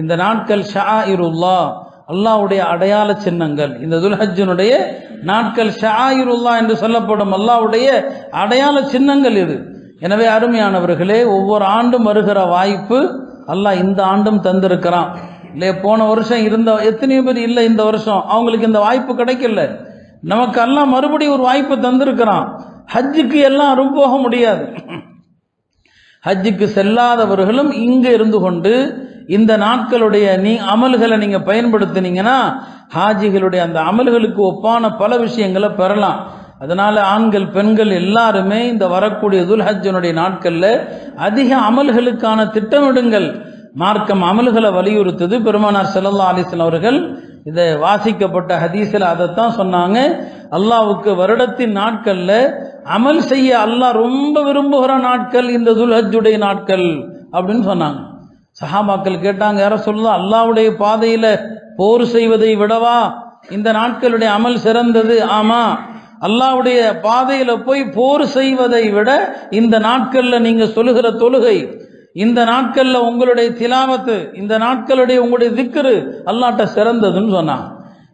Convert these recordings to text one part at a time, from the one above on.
இந்த நாட்கள் ஷாயிருல்லா அல்லாவுடைய அடையாள சின்னங்கள். இந்த துல்ஹஜ்ஜினுடைய நாட்கள் ஷாயிருல்லா என்று சொல்லப்படும் அல்லாவுடைய அடையாள சின்னங்கள் இது. எனவே அருமையானவர்களே ஒவ்வொரு ஆண்டும் வருகிற வாய்ப்பு அல்லாஹ் இந்த ஆண்டும் தந்திருக்கிறான். இல்லையா போன வருஷம் இருந்த எத்தனையோ பேர் இல்லை இந்த வருஷம். அவங்களுக்கு இந்த வாய்ப்பு கிடைக்கல. நமக்கு எல்லாம் மறுபடியும் ஒரு வாய்ப்பு தந்திருக்கிறான். ஹஜ்ஜுக்கு எல்லாரும் போக முடியாது. ஹஜ்ஜுக்கு செல்லாதவர்களும் இங்கே இருந்து கொண்டு இந்த நாட்களுடைய நீ அமல்களை நீங்கள் பயன்படுத்தினீங்கன்னா ஹாஜிகளுடைய அந்த அமல்களுக்கு ஒப்பான பல விஷயங்களை பெறலாம். அதனால் ஆண்கள் பெண்கள் எல்லாருமே இந்த வரக்கூடிய துல்ஹஜனுடைய நாட்களில் அதிக அமல்களுக்கான திட்டமிடுங்கள். மார்க்கம் அமல்களை வலியுறுத்தது. பெருமானார் செல்லல்லா அலிஸ்லாம் அவர்கள் இதை வாசிக்கப்பட்ட ஹதீஸில் அதைத்தான் சொன்னாங்க. அல்லாவுக்கு வருடத்தின் நாட்களில் அமல் செய்ய அல்லாஹ் ரொம்ப விரும்புகிற நாட்கள் இந்த துல்ஹஜுடைய நாட்கள் அப்படின்னு சொன்னாங்க. சஹாபாக்கள் கேட்டாங்க யார சொல்லுதா அல்லாவுடைய பாதையில் போர் செய்வதை விடவா? இந்த நாட்களுடைய அமல் சிறந்தது ஆமா. அல்லாவுடைய பாதையில் போய் போர் செய்வதை விட இந்த நாட்களில் நீங்க சொல்லுகிற தொழுகை இந்த நாட்களில் உங்களுடைய திலாவத்து இந்த நாட்களுடைய உங்களுடைய திக்கரு அல்லாட்ட சிறந்ததுன்னு சொன்னாங்க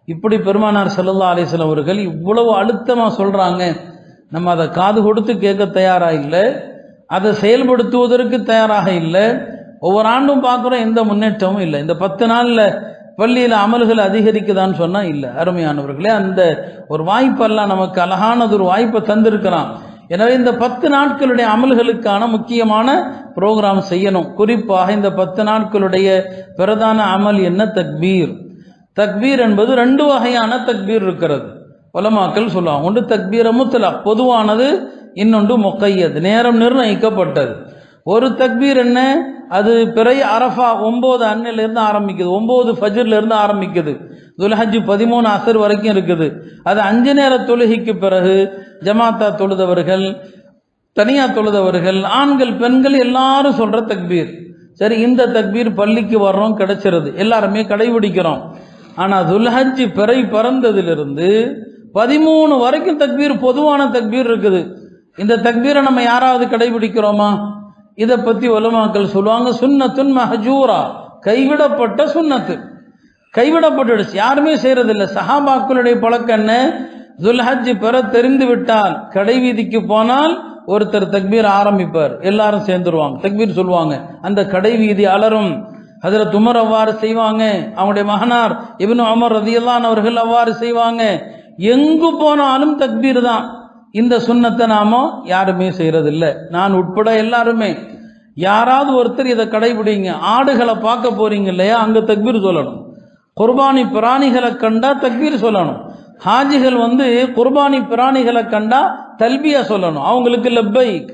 இப்படி பெருமானார் செல்லல்லா அலைஹி அவர்கள் இவ்வளவு அழுத்தமாக சொல்றாங்க. நம்ம அதை காது கொடுத்து கேட்க தயாராக இல்லை. அதை செயல்படுத்துவதற்கு தயாராக இல்லை. ஒவ்வொரு ஆண்டும் பார்க்குறோம் எந்த முன்னேற்றமும் இல்லை. இந்த பத்து நாளில் பள்ளியில் அமல்கள் அதிகரிக்குதான்னு சொன்னால் இல்லை. அருமையானவர்களே அந்த ஒரு வாய்ப்பெல்லாம் நமக்கு அழகானது ஒரு வாய்ப்பை தந்திருக்கிறான் எனவே இந்த பத்து நாட்களுடைய அமல்களுக்கான முக்கியமான ப்ரோக்ராம் செய்யணும். குறிப்பாக இந்த பத்து நாட்களுடைய பிரதான அமல் என்ன? தக்பீர். தக்பீர் என்பது ரெண்டு வகையான தக்பீர் இருக்கிறது. உலமாக்கள் சொல்லுவாங்க. ஒன்று தக்பீர முத்தலா பொதுவானது இன்னொன்று மொக்கையது நேரம் நிர்ணயிக்கப்பட்டது. ஒரு தக்பீர் என்ன? அது பிறை அரஃபா ஒம்பது அன்னிலிருந்து ஆரம்பிக்குது. ஒம்பது ஃபஜிர்லேருந்து ஆரம்பிக்குது. துல்ஹஜ் பதிமூணு அசர் வரைக்கும் இருக்குது. அது அஞ்சு நேர தொழுகைக்கு பிறகு ஜமாத்தா தொழுதவர்கள் தனியாக தொழுதவர்கள் ஆண்கள் பெண்கள் எல்லாரும் சொல்கிற தக்பீர். சரி இந்த தக்பீர் பள்ளிக்கு வர்றோம் கிடைச்சிருது. எல்லாருமே கடைபிடிக்கிறோம். ஆனால் துல்ஹஜ் பிறை பறந்ததிலிருந்து பதிமூணு வரைக்கும் தக்பீர் பொதுவான தக்பீர் இருக்குது. இந்த தக்பீரை நம்ம யாராவது கடைபிடிக்கிறோமா? இதை பத்தி உலமாக்கள் சொல்லுவாங்க சுன்னத்துன் மஹஜூரா. கைவிடப்பட்ட சுன்னத்து. கைவிடப்பட்டுடுச்சு. யாருமே செய்யறதில்லை. சஹாபாக்களுடைய பழக்கம் என்ன? துல்ஹஜ் பெற தெரிந்து விட்டால் கடை வீதிக்கு போனால் ஒருத்தர் தக்பீர் ஆரம்பிப்பார். எல்லாரும் சேர்ந்துருவாங்க. தக்பீர் சொல்லுவாங்க அந்த கடை வீதி அலரும். அதில் துமர் அவ்வாறு செய்வாங்க. அவங்களுடைய மகனார் இவனு அமர் ரதியல்லான் அவர்கள் அவ்வாறு செய்வாங்க. எங்கு போனாலும் தக்பீர் தான். இந்த சுண்ணத்தை நாம யாருமே செய்யறதில்ல. நான் உட்பட எல்லாருமே. யாராவது ஒருத்தர் இதை கடைபிடிங்க. ஆடுகளை பார்க்க போறீங்க இல்லையா? அங்க தக்பீர் சொல்லணும். குர்பானி பிராணிகளை கண்டா தக்பீர் சொல்லணும். ஹாஜிகள் வந்து குர்பானி பிராணிகளை கண்டா தல்பியா சொல்லணும். அவங்களுக்கு லெப்பைக்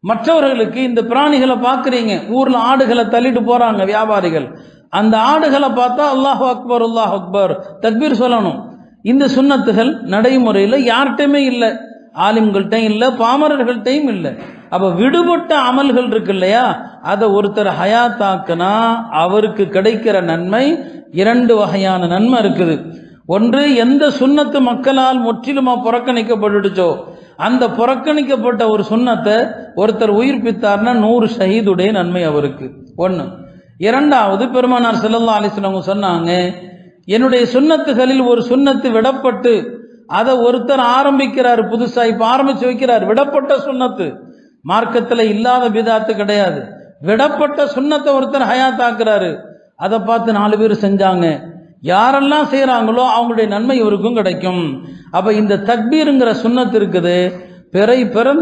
மற்றவர்களுக்கு இந்த பிராணிகளை பார்க்குறீங்க. ஊரில் ஆடுகளை தள்ளிட்டு போகிறாங்க வியாபாரிகள். அந்த ஆடுகளை பார்த்தா அல்லாஹ் அக்பர் அல்லாஹ் அக்பர். தக்பீர் சொல்லணும். இந்த சுண்ணத்துகள் நடைமுறையில் யார்கிட்டயுமே இல்லை. ஆலிம்கள்ட்டையும் இல்லை பாமரர்கள்ட்டையும் இல்லை. அப்போ விடுபட்ட அமல்கள் இருக்கு இல்லையா? அதை ஒருத்தர் ஹயாத்தாக்குனா அவருக்கு கிடைக்கிற நன்மை இரண்டு வகையான நன்மை இருக்குது. ஒன்று எந்த சுண்ணத்து மக்களால் முற்றிலுமா புறக்கணிக்கப்பட்டுடுச்சோ அந்த புறக்கணிக்கப்பட்ட ஒரு சுண்ணத்தை ஒருத்தர் உயிர்ப்பித்தார்னா நூறு ஷஹீதுடைய நன்மை அவருக்கு. ஒன்று இரண்டாவது பெருமானார் செல்லல்லா அலிஸ்லாம் சொன்னாங்க என்னுடைய சுண்ணத்துகளில் ஒரு சுண்ணத்து விடப்பட்டு அதை ஒருத்தர் ஆரம்பிக்கிறார் புதுசாக இப்போ ஆரம்பித்து வைக்கிறார். விடப்பட்ட சுண்ணத்து. மார்க்கத்தில் இல்லாத பிதாத்து கிடையாது. விடப்பட்ட சுண்ணத்தை ஒருத்தர் ஹயாத்தாக்குறாரு. அதை பார்த்து நாலு பேர் செஞ்சாங்க. யாரெல்லாம் செய்கிறாங்களோ அவங்களுடைய நன்மை இவருக்கும் கிடைக்கும். அப்போ இந்த தக்பீருங்கிற சுண்ணத்து இருக்குது. பிறை பிறந்த